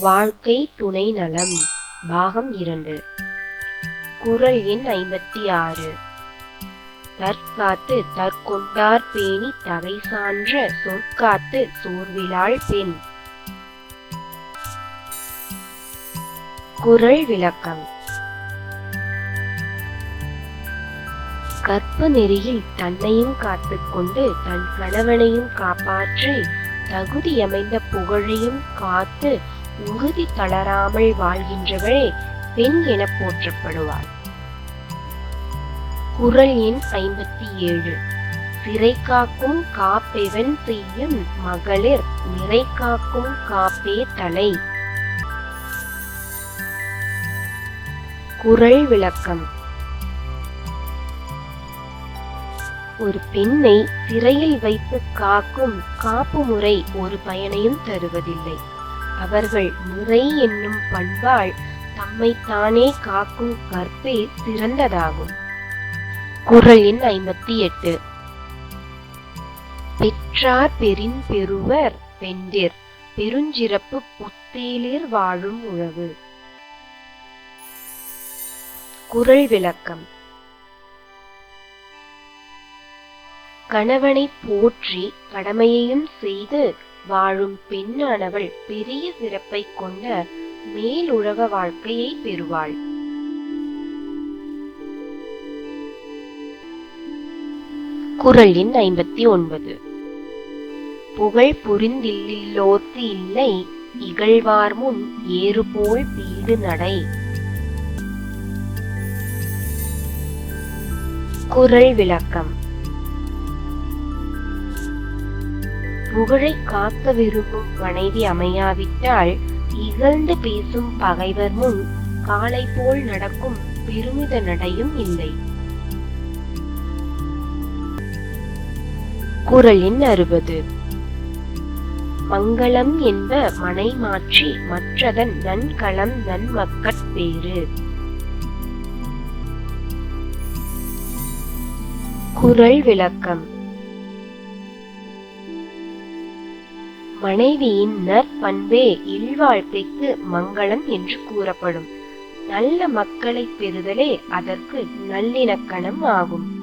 வாழ்க்கை துணை நலம். பாகம் இரண்டு. குறள் எண் ஐம்பத்தி ஆறு. தற்காத்து தற்கொண்டார் பேணி தகை சான்ற சொற்காத்து சோர்விலாள் பெண். குறள் விளக்கம். கற்ப நெறியில் தன்னையும் காத்துக்கொண்டு தன் கணவனையும் காப்பாற்றி தகுதியமைந்த புகழையும் காத்து உறுதி தளராமல் வாழ்கின்றவளே பெண் என போற்றப்படுவாள். குறள் எண் ஐம்பத்தி ஏழு. சிறை காக்கும் காப்பெவன் செய்யும் மகளிர் நிறை காக்கும் காப்பே தலை. குறள் விளக்கம். ஒரு பெண்ணை சிறையில் வைத்து காக்கும் காப்பு முறை ஒரு பயனையும் தருவதில்லை. அவர்கள் முறை என்னும் பண்பால் தம்மைத்தானே காக்கும் கற்பே சிறந்ததாகும் குரல் எண் ஐம்பத்தி எட்டு. பெற்றார் பெரின் பெறுவர் பெண்டிர் பெருஞ்சிறப்பு புத்தேலிர் வாழும் உழவு குறள் விளக்கம். கணவனை போற்றி கடமையையும் செய்து வாழும் பெண்ணானவள் பெரிய சிறப்பை கொண்ட மேலுலக வாழ்க்கையை பெறுவாள். குறள் எண் ஐம்பத்தி ஒன்பது. புகழ் புரிந்தில்லோத்து இல்லை இகழ்வார் முன் ஏறுபோல் பீடு நடை. குறள் விளக்கம். புகழை காக்க விரும்பும் மனைவி அமையாவிட்டால் இகழ்ந்து பேசும் பகைவர் முன் காலை போல் நடக்கும் பெருமித நடையும் இல்லை. குரலின் அறுபது. மங்களம் என்ப மனை மாற்றி மற்றதன் நன்களம் நன்மக்கட் பேறு குறள் விளக்கம். மனைவியின் நற்பண்பே இல்வாழ்க்கைக்கு மங்களம் என்று கூறப்படும். நல்ல மக்களை பெறுதலே அதற்கு நல்லிணக்கணம் ஆகும்.